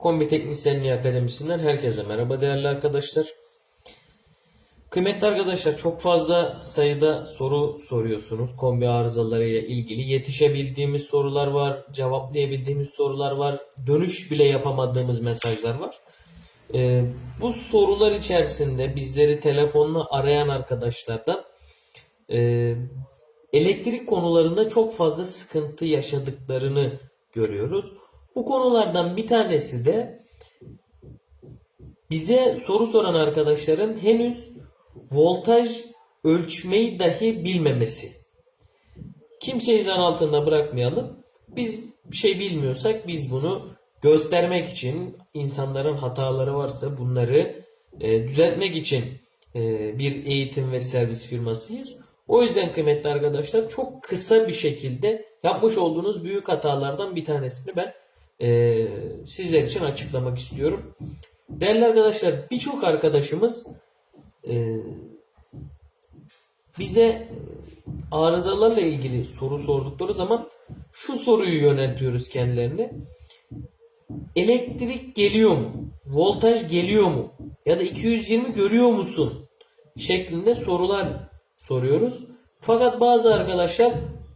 Kombi Teknisyenliği Akademisi'nden herkese merhaba değerli arkadaşlar. Kıymetli arkadaşlar çok fazla sayıda soru soruyorsunuz. Kombi arızaları ile ilgili yetişebildiğimiz sorular var, cevaplayabildiğimiz sorular var, dönüş bile yapamadığımız mesajlar var. Ee, bu sorular içerisinde bizleri telefonla arayan arkadaşlardan e, elektrik konularında çok fazla sıkıntı yaşadıklarını görüyoruz. Bu konulardan bir tanesi de bize soru soran arkadaşların henüz voltaj ölçmeyi dahi bilmemesi. Kimseyi zan altında bırakmayalım. Biz bir şey bilmiyorsak biz bunu göstermek için insanların hataları varsa bunları e, düzeltmek için e, bir eğitim ve servis firmasıyız. O yüzden kıymetli arkadaşlar çok kısa bir şekilde yapmış olduğunuz büyük hatalardan bir tanesini ben e, sizler için açıklamak istiyorum. Değerli arkadaşlar birçok arkadaşımız e, bize e, arızalarla ilgili soru sordukları zaman şu soruyu yöneltiyoruz kendilerine. Elektrik geliyor mu? Voltaj geliyor mu? Ya da 220 görüyor musun? Şeklinde sorular soruyoruz. Fakat bazı arkadaşlar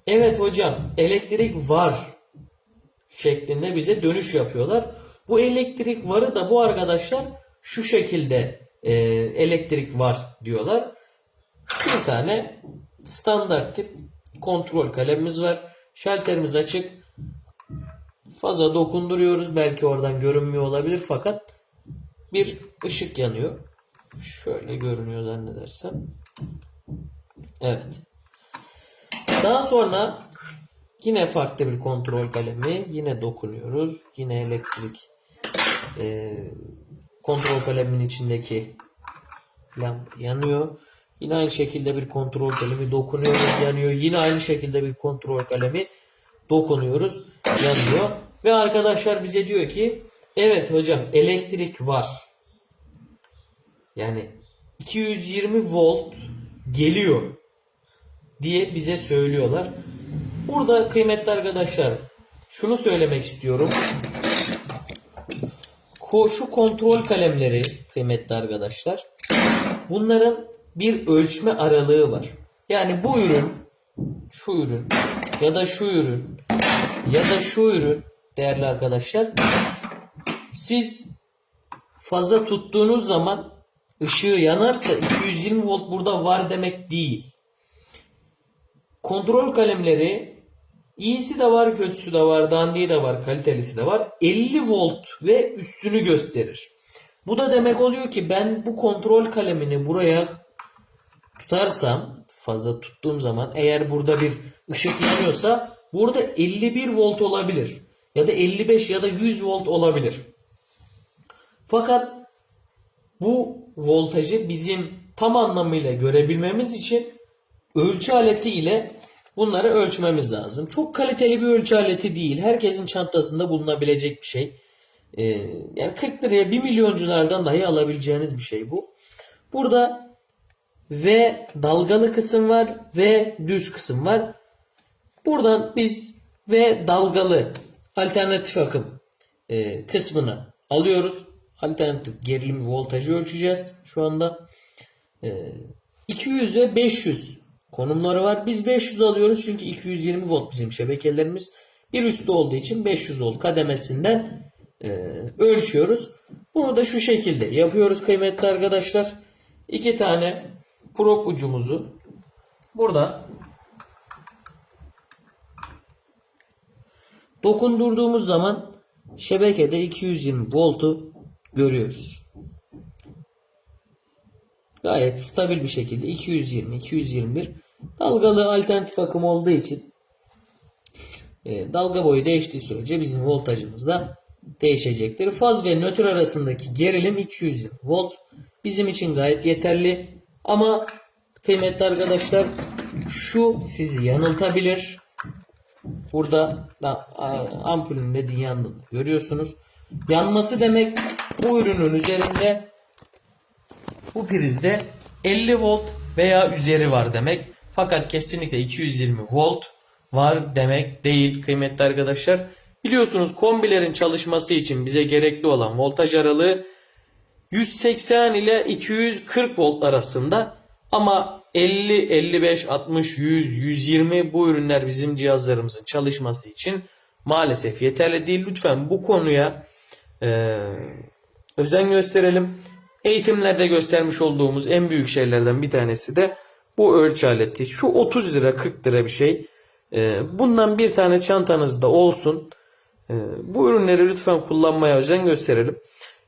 evet hocam elektrik var şeklinde bize dönüş yapıyorlar. Bu elektrik varı da bu arkadaşlar şu şekilde e, elektrik var diyorlar. Bir tane standart tip kontrol kalemimiz var. Şalterimiz açık. Faza dokunduruyoruz. Belki oradan görünmüyor olabilir fakat bir ışık yanıyor. Şöyle görünüyor zannedersem. Evet. Daha sonra yine farklı bir kontrol kalemi. Yine dokunuyoruz. Yine elektrik e, kontrol kaleminin içindeki lamba yanıyor. Yine aynı şekilde bir kontrol kalemi dokunuyoruz yanıyor. Yine aynı şekilde bir kontrol kalemi dokunuyoruz yanıyor. Ve arkadaşlar bize diyor ki evet hocam elektrik var. Yani 220 volt geliyor diye bize söylüyorlar. Burada kıymetli arkadaşlar şunu söylemek istiyorum. Şu kontrol kalemleri kıymetli arkadaşlar bunların bir ölçme aralığı var. Yani bu ürün şu ürün ya da şu ürün ya da şu ürün değerli arkadaşlar siz fazla tuttuğunuz zaman ışığı yanarsa 220 volt burada var demek değil. Kontrol kalemleri iyisi de var, kötüsü de var, dandiği de var, kalitelisi de var. 50 volt ve üstünü gösterir. Bu da demek oluyor ki ben bu kontrol kalemini buraya tutarsam fazla tuttuğum zaman eğer burada bir ışık yanıyorsa burada 51 volt olabilir. Ya da 55 ya da 100 volt olabilir. Fakat bu voltajı bizim tam anlamıyla görebilmemiz için ölçü aleti ile bunları ölçmemiz lazım. Çok kaliteli bir ölçü aleti değil. Herkesin çantasında bulunabilecek bir şey. Ee, yani 40 liraya 1 milyonculardan dahi alabileceğiniz bir şey bu. Burada ve dalgalı kısım var ve düz kısım var. Buradan biz ve dalgalı alternatif akım e, kısmını alıyoruz. Alternatif gerilim voltajı ölçeceğiz şu anda. E, 200 ve 500 konumları var. Biz 500 alıyoruz çünkü 220 volt bizim şebekelerimiz. Bir üstü olduğu için 500 volt kademesinden e, ölçüyoruz. Bunu da şu şekilde yapıyoruz kıymetli arkadaşlar. İki tane prop ucumuzu burada dokundurduğumuz zaman şebekede 220 voltu görüyoruz. Gayet stabil bir şekilde 220 221 dalgalı alternatif akım olduğu için e, dalga boyu değiştiği sürece bizim voltajımız da değişecektir. Faz ve nötr arasındaki gerilim 220 volt bizim için gayet yeterli. Ama kıymetli arkadaşlar şu sizi yanıltabilir. Burada da ampulün ledin yandığını görüyorsunuz. Yanması demek bu ürünün üzerinde bu prizde 50 volt veya üzeri var demek. Fakat kesinlikle 220 volt var demek değil kıymetli arkadaşlar. Biliyorsunuz kombilerin çalışması için bize gerekli olan voltaj aralığı 180 ile 240 volt arasında ama 50, 55, 60, 100, 120 bu ürünler bizim cihazlarımızın çalışması için maalesef yeterli değil. Lütfen bu konuya e, özen gösterelim. Eğitimlerde göstermiş olduğumuz en büyük şeylerden bir tanesi de bu ölçü aleti. Şu 30 lira 40 lira bir şey. E, bundan bir tane çantanızda olsun. E, bu ürünleri lütfen kullanmaya özen gösterelim.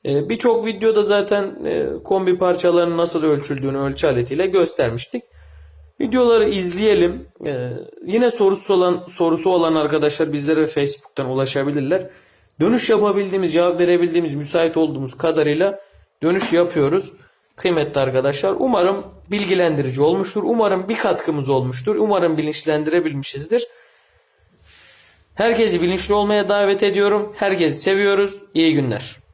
E, Birçok videoda zaten kombi parçalarının nasıl ölçüldüğünü ölçü aletiyle göstermiştik. Videoları izleyelim. Yine sorusu olan sorusu olan arkadaşlar bizlere Facebook'tan ulaşabilirler. Dönüş yapabildiğimiz, cevap verebildiğimiz, müsait olduğumuz kadarıyla dönüş yapıyoruz. Kıymetli arkadaşlar umarım bilgilendirici olmuştur. Umarım bir katkımız olmuştur. Umarım bilinçlendirebilmişizdir. Herkesi bilinçli olmaya davet ediyorum. Herkesi seviyoruz. İyi günler.